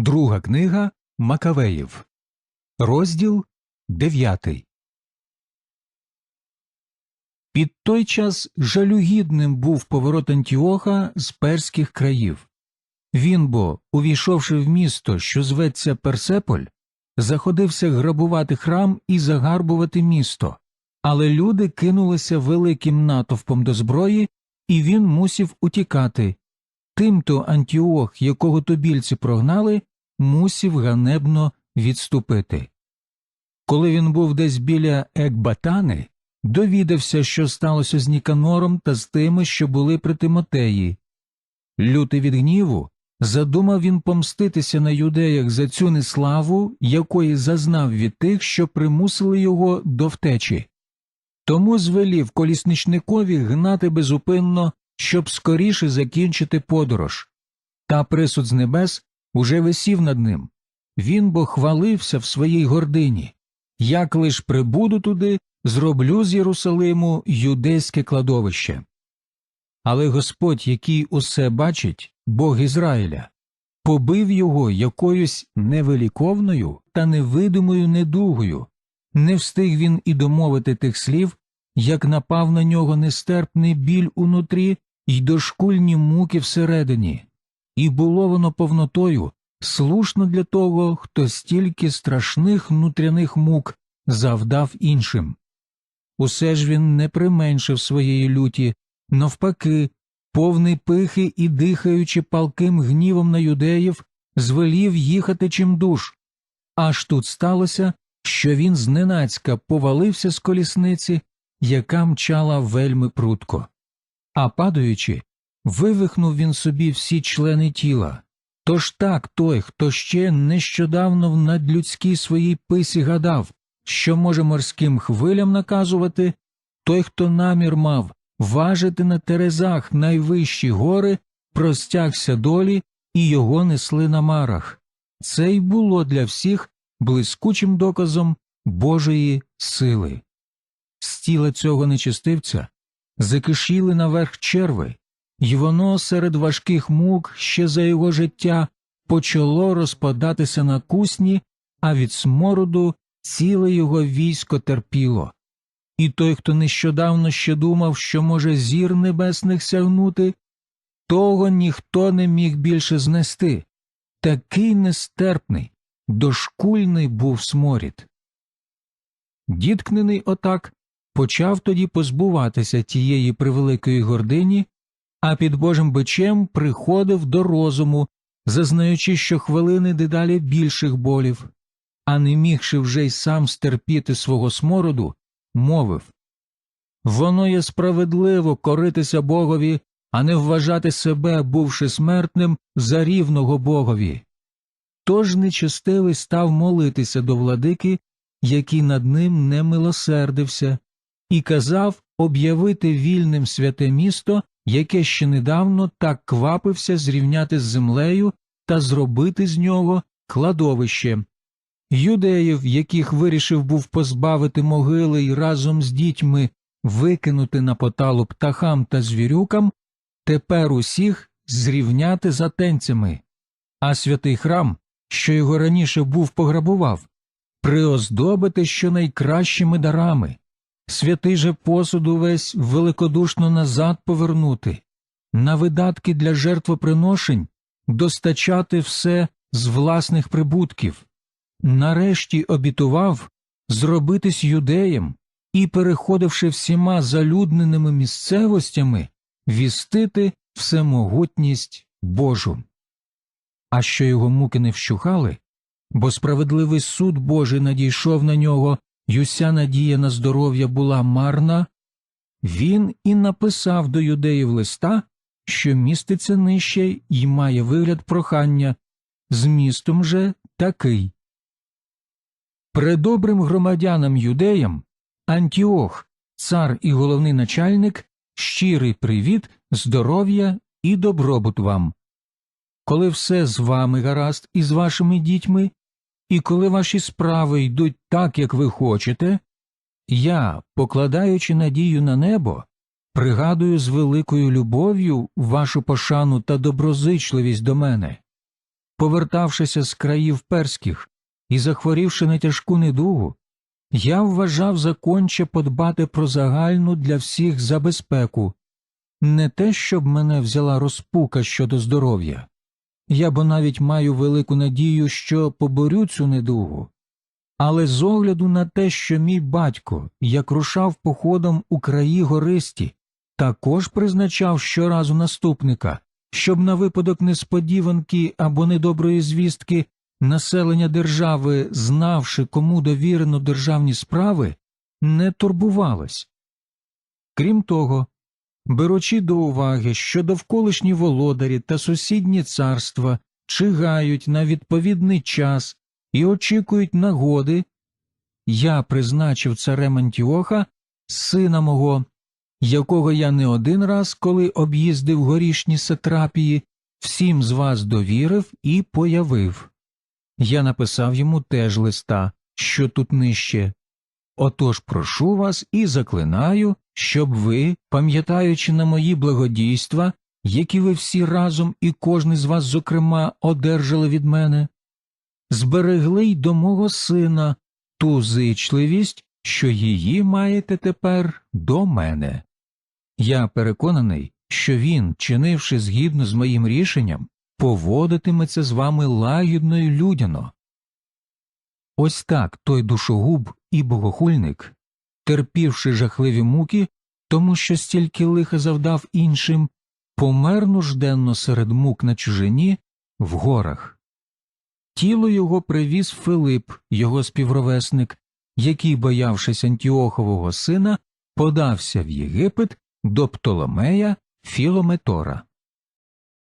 Друга книга Макавеїв, розділ 9. Під той час жалюгідним був поворот Антіоха з перських країв. Він бо, увійшовши в місто, що зветься Персеполь, заходився грабувати храм і загарбувати місто, але люди кинулися великим натовпом до зброї, і він мусів утікати. Тимто Антіох, якого тобільці прогнали, мусів ганебно відступити. Коли він був десь біля Екбатани, довідався, що сталося з Ніканором та з тими, що були при Тимотеї. Лютий від гніву, задумав він помститися на юдеях за цю неславу, якої зазнав від тих, що примусили його до втечі. Тому звелів колісничникові гнати безупинно, щоб скоріше закінчити подорож. Та присуд з небес уже висів над ним. Він бо хвалився в своїй гордині. Як лиш прибуду туди, зроблю з Єрусалиму юдейське кладовище. Але Господь, який усе бачить, Бог Ізраїля, побив його якоюсь невеликовною та невидимою недугою, не встиг він і домовити тих слів, як напав на нього нестерпний біль унутрі й дошкульні муки всередині, і було воно повнотою слушно для того, хто стільки страшних внутряних мук завдав іншим. Усе ж він не применшив своєї люті, навпаки, повний пихи і дихаючи палким гнівом на юдеїв, звелів їхати чимдуж. Аж тут сталося, що він зненацька повалився з колісниці, яка мчала вельми прутко. А падаючи, вивихнув він собі всі члени тіла. Тож так той, хто ще нещодавно в надлюдській своїй писі гадав, що може морським хвилям наказувати, той, хто намір мав важити на терезах найвищі гори, простягся долі і його несли на марах. Це й було для всіх блискучим доказом Божої сили. З тіла цього нечистивця закишіли наверх черви, і воно серед важких мук ще за його життя почало розпадатися на кусні, а від смороду ціле його військо терпіло. І той, хто нещодавно ще думав, що може зір небесних сягнути, того ніхто не міг більше знести. Такий нестерпний, дошкульний був сморід. Діткнений отак почав тоді позбуватися тієї превеликої гордині, а під Божим бичем приходив до розуму, зазнаючи щохвилини дедалі більших болів, а не мігши вже й сам стерпіти свого смороду, мовив Воно є справедливо коритися Богові, а не вважати себе, бувши смертним, за рівного Богові. Тож нечестивий став молитися до владики, який над ним не милосердився, і казав об'явити вільним святе місто, яке ще недавно так квапився зрівняти з землею та зробити з нього кладовище. Юдеїв, яких вирішив був позбавити могили й разом з дітьми викинути на поталу птахам та звірюкам, тепер усіх зрівняти за тенцями, а святий храм, що його раніше був пограбував, приоздобити щонайкращими дарами, святий же посуд увесь великодушно назад повернути, на видатки для жертвоприношень достачати все з власних прибутків, нарешті обітував зробитись юдеєм і, переходивши всіма залюдненими місцевостями, вістити всемогутність Божу. А що його муки не вщухали, бо справедливий суд Божий надійшов на нього й уся надія на здоров'я була марна, він і написав до юдеїв листа, що міститься нижче і має вигляд прохання, змістом же такий. Предобрим громадянам юдеям Антіох, цар і головний начальник, щирий привіт, здоров'я і добробут вам. Коли все з вами гаразд і з вашими дітьми, і коли ваші справи йдуть так, як ви хочете, я, покладаючи надію на небо, пригадую з великою любов'ю вашу пошану та доброзичливість до мене. повертавшися з країв перських і захворівши на тяжку недугу, я вважав за конче подбати про загальну для всіх забезпеку, не те, щоб мене взяла розпука щодо здоров'я. Я бо навіть маю велику надію, що поборю цю недугу. Але з огляду на те, що мій батько, як рушав походом у краї гористі, також призначав щоразу наступника, щоб на випадок несподіванки або недоброї звістки населення держави, знавши, кому довірено державні справи, не турбувалось. Крім того, беручи до уваги, що довколишні володарі та сусідні царства чигають на відповідний час і очікують нагоди, я призначив царем Антіоха, сина мого, якого я не один раз, коли об'їздив горішні сатрапії, всім з вас довірив і появив. Я написав йому теж листа, що тут нижче. Отож прошу вас і заклинаю, щоб ви, пам'ятаючи на мої благодійства, які ви всі разом і кожний з вас, зокрема, одержали від мене, зберегли й до мого сина ту зичливість, що її маєте тепер до мене. Я переконаний, що він, чинивши згідно з моїм рішенням, поводитиметься з вами лагідно й людяно. Ось так той душогуб і богохульник, терпівши жахливі муки, тому що стільки лиха завдав іншим, помер нужденно серед мук на чужині в горах. Тіло його привіз Филип, його співровесник, який, боявшись Антіохового сина, подався в Єгипет до Птоломея Філометора.